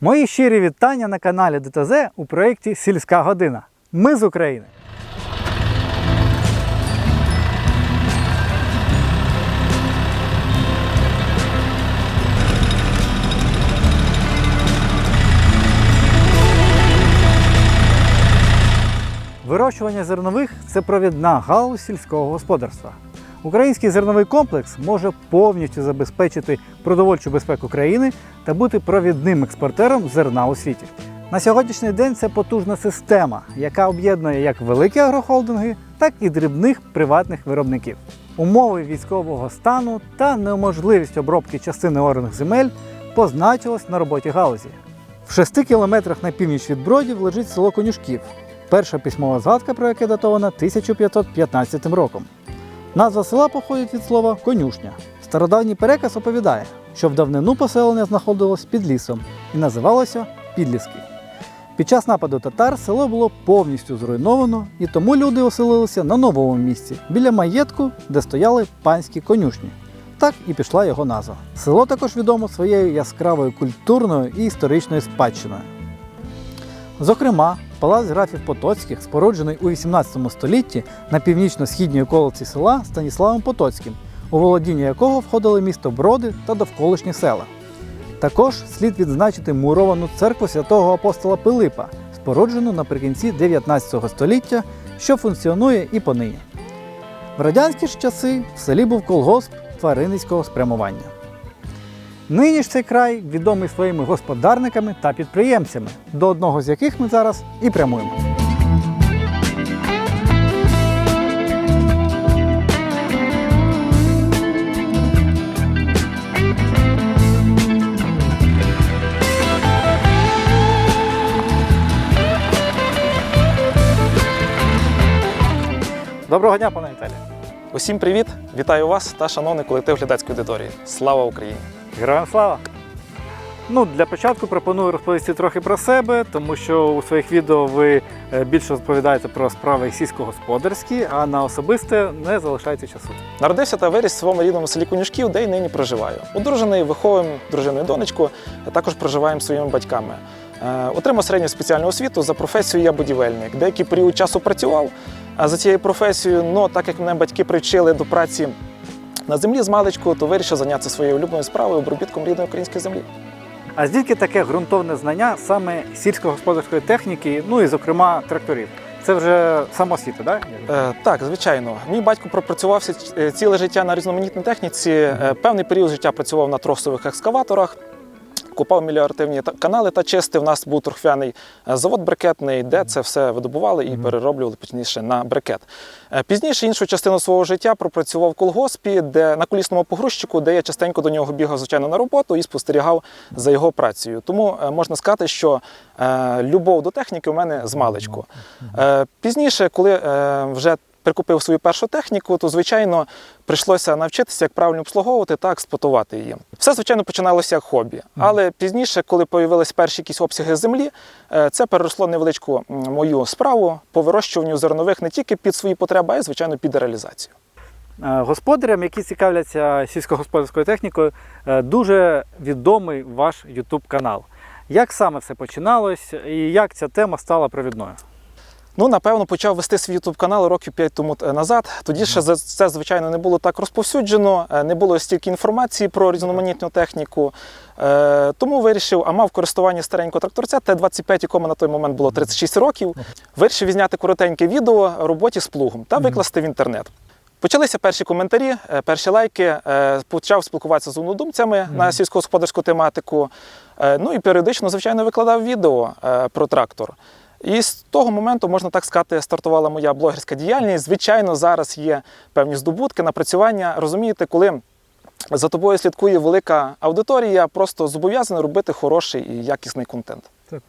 Мої щирі вітання на каналі ДТЗ у проєкті Сільська година. Ми з України. Вирощування зернових це провідна галузь сільського господарства. Український зерновий комплекс може повністю забезпечити продовольчу безпеку країни та бути провідним експортером зерна у світі. На сьогоднішній день це потужна система, яка об'єднує як великі агрохолдинги, так і дрібних приватних виробників. Умови військового стану та неможливість обробки частини орних земель позначилась на роботі галузі. В шести кілометрах на північ від Бродів лежить село Конюшків. Перша письмова згадка про яке датована 1515 роком. Назва села походить від слова конюшня. Стародавній переказ оповідає, що в давнину поселення знаходилось під лісом і називалося Підліски. Під час нападу татар село було повністю зруйновано, і тому люди оселилися на новому місці біля маєтку, де стояли панські конюшні. Так і пішла його назва. Село також відомо своєю яскравою культурною і історичною спадщиною. Зокрема, палац графів Потоцьких, споруджений у 18 столітті на північно-східній околиці села Станіславом Потоцьким, у володіння якого входили місто Броди та довколишні села. Також слід відзначити муровану церкву святого апостола Пилипа, споруджену наприкінці 19 століття, що функціонує і понині. В радянські ж часи в селі був колгосп тваринницького спрямування. Нині ж цей край відомий своїми господарниками та підприємцями, до одного з яких ми зараз і прямуємо. Доброго дня, пане Віталію. Усім привіт! Вітаю вас та шановний колектив глядацької аудиторії. Слава Україні! Героям слава! Ну, для початку пропоную розповісти трохи про себе, тому що у своїх відео ви е, більше розповідаєте про справи сільськогосподарські, а на особисте не залишається часу. Народився та виріс в своєму рідному селі Конюшків, де й нині проживаю. Одружений, виховуємо дружину і донечку, а також проживаємо своїми батьками. Е, Отримав середню спеціальну освіту за професією я будівельник. Деякий період часу працював за цією професією, але так як мене батьки привчили до праці на землі з маличку, то вирішив зайнятися своєю улюбленою справою обробітком рідної української землі. А звідки таке ґрунтовне знання саме сільськогосподарської техніки, ну і зокрема тракторів? Це вже самосвіта, так? Е, так, звичайно. Мій батько пропрацювався е, ціле життя на різноманітній техніці. Е, Певний період життя працював на тросових екскаваторах, купав меліоративні канали та чистив. У нас був торфяний е, завод брикетний, де це все видобували і перероблювали пізніше на брикет. Е, Пізніше іншу частину свого життя пропрацював в колгоспі, де на колісному погрузчику, де я частенько до нього бігав звичайно на роботу і спостерігав за його працею. Тому е, можна сказати, що любов до техніки у мене з маличку. Пізніше, коли вже прикупив свою першу техніку, то звичайно прийшлося навчитися, як правильно обслуговувати та експлуатувати її. Все, звичайно, починалося як хобі. Але пізніше, коли з'явились перші якісь обсяги землі, е, це переросло невеличку мою справу по вирощуванню зернових не тільки під свої потреби, а й звичайно під реалізацію. Е, Господарям, які цікавляться сільськогосподарською технікою, е, дуже відомий ваш YouTube канал. Як саме все починалось і як ця тема стала провідною? Ну, напевно, почав вести свій ютуб канал років 5 тому е, назад. Тоді ще за- це, звичайно, не було так розповсюджено, е, не було стільки інформації про різноманітну техніку. Е, Тому вирішив, а мав в користуванні старенького тракторця Т-25, якому на той момент було 36 років. Вирішив відзняти коротеньке відео роботі з плугом та викласти в інтернет. Почалися перші коментарі, перші лайки. Почав спілкуватися з однодумцями на сільськогосподарську тематику. Ну і періодично, звичайно, викладав відео про трактор. І з того моменту, можна так сказати, стартувала моя блогерська діяльність. Звичайно, зараз є певні здобутки, напрацювання. Розумієте, коли за тобою слідкує велика аудиторія, просто зобов'язаний робити хороший і якісний контент. Це.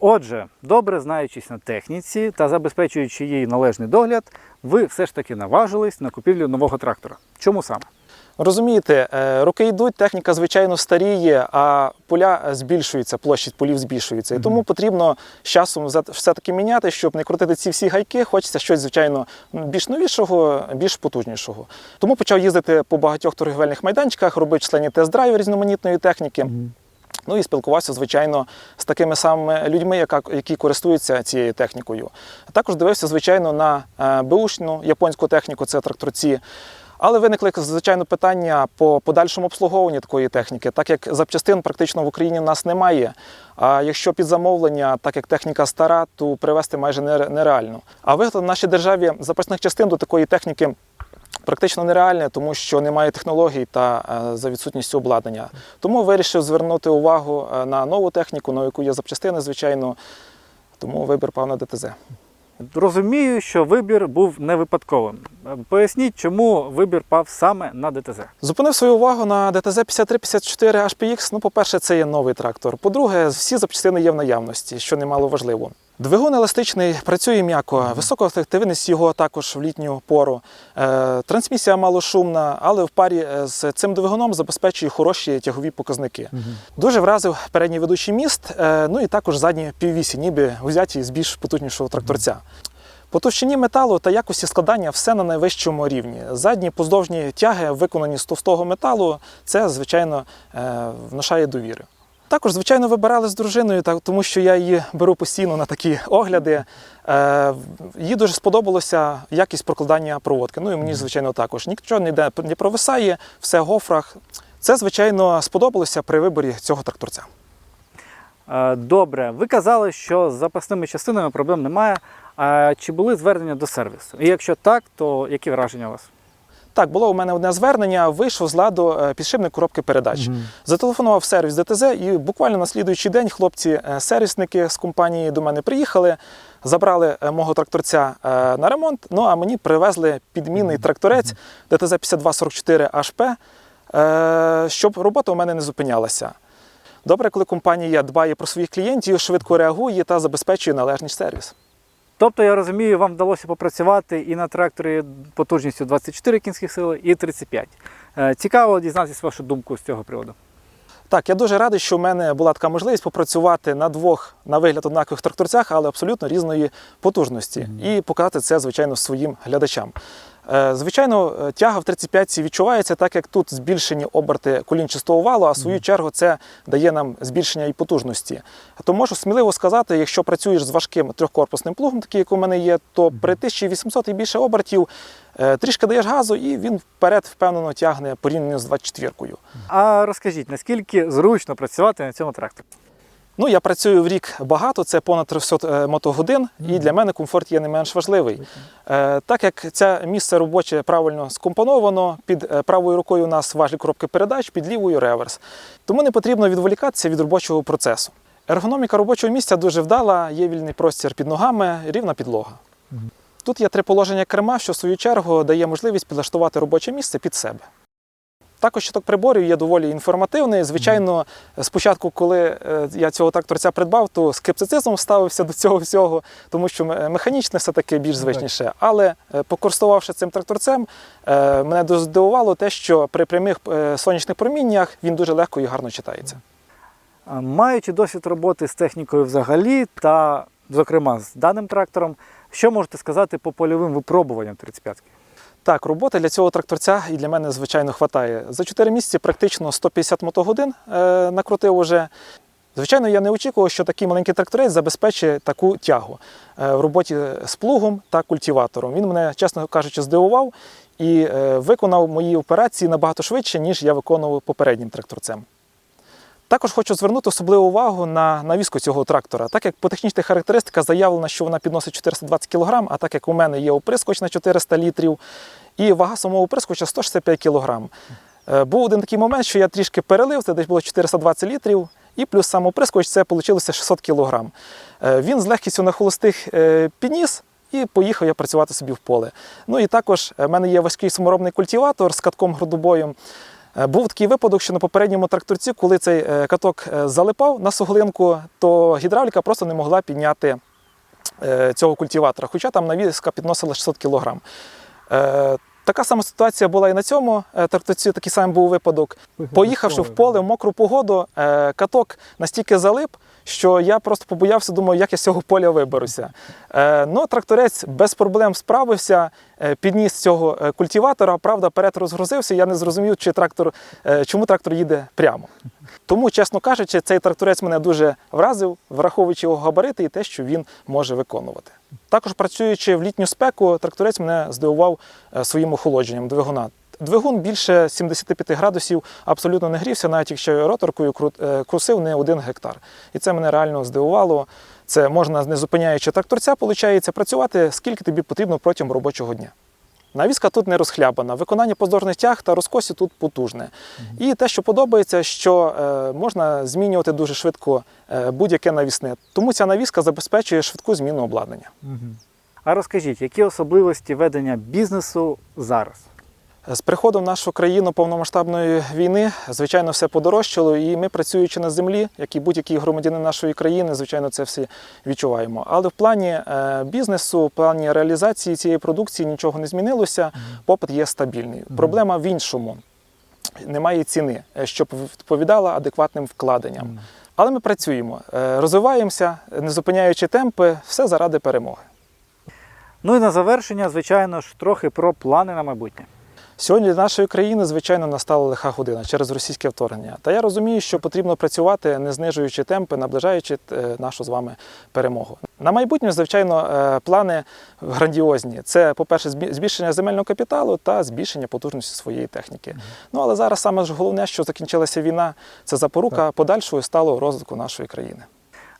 Отже, добре знаючись на техніці та забезпечуючи їй належний догляд, ви все ж таки наважились на купівлю нового трактора. Чому саме? Розумієте, е, роки йдуть, техніка звичайно старіє, а поля збільшуються, площадь полів збільшується. І тому потрібно з часом все-таки міняти, щоб не крутити ці всі гайки. Хочеться щось, звичайно, більш новішого, більш потужнішого. Тому почав їздити по багатьох торгівельних майданчиках, робив численні тест-драйви різноманітної техніки. Ну і спілкувався, звичайно, з такими самими людьми, які користуються цією технікою. Також дивився, звичайно, на е, беушну японську техніку, це тракторці. Але виникли, звичайно, питання по подальшому обслуговуванню такої техніки, так як запчастин практично в Україні в нас немає. А якщо під замовлення, так як техніка стара, то привезти майже нереально. А виготовлення в нашій державі запасних частин до такої техніки практично нереальне, тому що немає технологій та е, за відсутністю обладнання. Тому вирішив звернути увагу е, на нову техніку, на яку є запчастини, звичайно. Тому вибір пав на ДТЗ. Розумію, що вибір був не випадковим. Поясніть, чому вибір пав саме на ДТЗ. Зупинив свою увагу на ДТЗ 5354 HPX. Ну, по-перше, це є новий трактор. По-друге, всі запчастини є в наявності, що немало важливо. Двигун еластичний, працює м'яко, висока ефективність його також в літню пору. Е, трансмісія малошумна, але в парі е, з цим двигуном забезпечує хороші тягові показники. Дуже вразив передній ведучий міст, е, ну і також задні піввісі, ніби взяті з більш потужнішого тракторця. По товщині металу та якості складання все на найвищому рівні. Задні поздовжні тяги, виконані з товстого металу, це, звичайно, внушає довіри. Також, звичайно, вибирали з дружиною, тому що я її беру постійно на такі огляди. Е, їй дуже сподобалося якість прокладання проводки. Ну і мені, звичайно, також. Нічого ніде не провисає, все в гофрах. Це, звичайно, сподобалося при виборі цього тракторця. Е, Добре, ви казали, що з запасними частинами проблем немає. А чи були звернення до сервісу? І якщо так, то які враження у вас? Так, було у мене одне звернення, вийшов з ладу е, підшипник коробки передач. Зателефонував в сервіс ДТЗ, і буквально на слідуючий день хлопці-сервісники з компанії до мене приїхали, забрали е, мого тракторця е, на ремонт. Ну а мені привезли підмінний тракторець ДТЗ 5244 HP, е, щоб робота у мене не зупинялася. Добре, коли компанія дбає про своїх клієнтів, швидко реагує та забезпечує належний сервіс. Тобто, я розумію, вам вдалося попрацювати і на тракторі потужністю 24 кінських сили, і 35. Е, Цікаво дізнатися вашу думку з цього приводу. Так, я дуже радий, що в мене була така можливість попрацювати на двох на вигляд однакових тракторцях, але абсолютно різної потужності, і показати це, звичайно, своїм глядачам. Е, Звичайно, е, тяга в 35 відчувається, так як тут збільшені оберти колінчастого валу, а в свою чергу це дає нам збільшення і потужності. То можу сміливо сказати, якщо працюєш з важким трьохкорпусним плугом, такий як у мене є, то при 1800 і більше обертів е, трішки даєш газу, і він вперед впевнено тягне порівняно з 24-кою. А розкажіть, наскільки зручно працювати на цьому тракторі? Ну, я працюю в рік багато, це понад 300 е, мотогодин, і для мене комфорт є не менш важливий. Е, Так як це місце робоче правильно скомпоновано, під е, правою рукою у нас важлі коробки передач, під лівою реверс. Тому не потрібно відволікатися від робочого процесу. Ергономіка робочого місця дуже вдала, є вільний простір під ногами, рівна підлога. Тут є три положення керма, що в свою чергу дає можливість підлаштувати робоче місце під себе. Також щиток приборів є доволі інформативний. Звичайно, спочатку, коли е, я цього тракторця придбав, то скептицизмом ставився до цього всього, тому що механічне все-таки більш звичніше. Але е, покористувавши цим тракторцем, е, мене здивувало те, що при прямих сонячних проміннях він дуже легко і гарно читається. Маючи досвід роботи з технікою взагалі, та, зокрема, з даним трактором, що можете сказати по польовим випробуванням 35-ки? Так, роботи для цього тракторця і для мене, звичайно, вистачає. За 4 місяці практично 150 мотогодин е, накрутив уже. Звичайно, я не очікував, що такий маленький тракторець забезпечить таку тягу е, в роботі з плугом та культиватором. Він мене, чесно кажучи, здивував і е, виконав мої операції набагато швидше, ніж я виконував попереднім тракторцем. Також хочу звернути особливу увагу на навіску цього трактора. Так як по технічних характеристиках заявлено, що вона підносить 420 кг, а так як у мене є оприскоч на 400 літрів, і вага самого оприскоча 165 кг. Е, Був один такий момент, що я трішки перелив, це десь було 420 літрів, і плюс сам оприскоч це вийшло 600 кг. Е, Він з легкістю на холостих е, підніс. І поїхав я працювати собі в поле. Ну і також в мене є важкий саморобний культиватор з катком грудобоєм. Е, Був такий випадок, що на попередньому тракторці, коли цей е, каток е, залипав на суглинку, то гідравліка просто не могла підняти цього культиватора, хоча там навіска підносила 600 кг. Така сама ситуація була і на цьому тракторці, такий самий був випадок. Поїхавши в поле в мокру погоду, каток настільки залип, що я просто побоявся, думаю, як я з цього поля виберуся. Е, ну, тракторець без проблем справився, е, підніс цього е, культиватора, правда, перед розгрузився. Я не зрозумів, чи трактор, е, чому трактор їде прямо. Тому, чесно кажучи, цей тракторець мене дуже вразив, враховуючи його габарити і те, що він може виконувати. Також працюючи в літню спеку, тракторець мене здивував своїм охолодженням двигуна. Двигун більше 75 градусів абсолютно не грівся, навіть якщо роторкою е, крусив не один гектар. І це мене реально здивувало. Це можна, не зупиняючи тракторця, виходить, працювати скільки тобі потрібно протягом робочого дня. Навіска тут не розхлябана, виконання поздорних тяг та розкосі тут потужне. І те, що подобається, що е, можна змінювати дуже швидко е, будь-яке навісне. Тому ця навіска забезпечує швидку зміну обладнання. А розкажіть, які особливості ведення бізнесу зараз? З приходом в нашу країну повномасштабної війни, звичайно, все подорожчало, і ми, працюючи на землі, як і будь-який громадянин нашої країни, звичайно, це все відчуваємо. Але в плані е, бізнесу, в плані реалізації цієї продукції нічого не змінилося. Попит є стабільний. Проблема в іншому. Немає ціни, е, щоб відповідала адекватним вкладенням. Але ми працюємо, е, розвиваємося, не зупиняючи темпи, все заради перемоги. Ну і на завершення, звичайно ж, трохи про плани на майбутнє. Сьогодні для нашої країни, звичайно, настала лиха година через російське вторгнення. Та я розумію, що потрібно працювати, не знижуючи темпи, наближаючи е, нашу з вами перемогу. На майбутнє, звичайно, е, плани грандіозні. Це, по-перше, збі- збільшення земельного капіталу та збільшення потужності своєї техніки. Ну але зараз саме ж головне, що закінчилася війна, це запорука подальшого сталого розвитку нашої країни.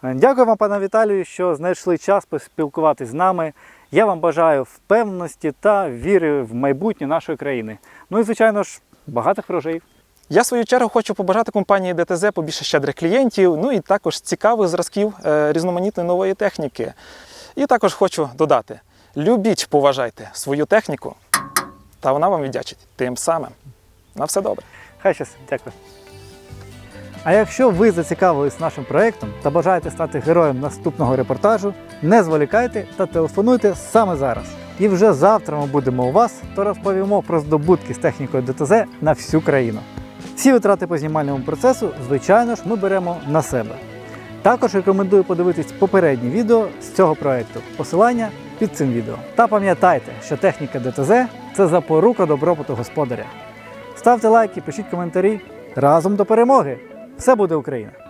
Дякую вам, пане Віталію, що знайшли час поспілкуватись з нами. Я вам бажаю впевненості та віри в майбутнє нашої країни. Ну і, звичайно ж, багатих врожаїв. Я в свою чергу хочу побажати компанії ДТЗ побільше щедрих клієнтів, ну і також цікавих зразків е, різноманітної нової техніки. І також хочу додати: любіть, поважайте свою техніку, та вона вам віддячить тим самим. На все добре. Хай щастить, дякую. А якщо ви зацікавились нашим проєктом та бажаєте стати героєм наступного репортажу, не зволікайте та телефонуйте саме зараз. І вже завтра ми будемо у вас та розповімо про здобутки з технікою ДТЗ на всю країну. Всі витрати по знімальному процесу, звичайно ж, ми беремо на себе. Також рекомендую подивитись попередні відео з цього проєкту. Посилання під цим відео. Та пам'ятайте, що техніка ДТЗ це запорука добробуту господаря. Ставте лайки, пишіть коментарі. Разом до перемоги! Все буде Україна!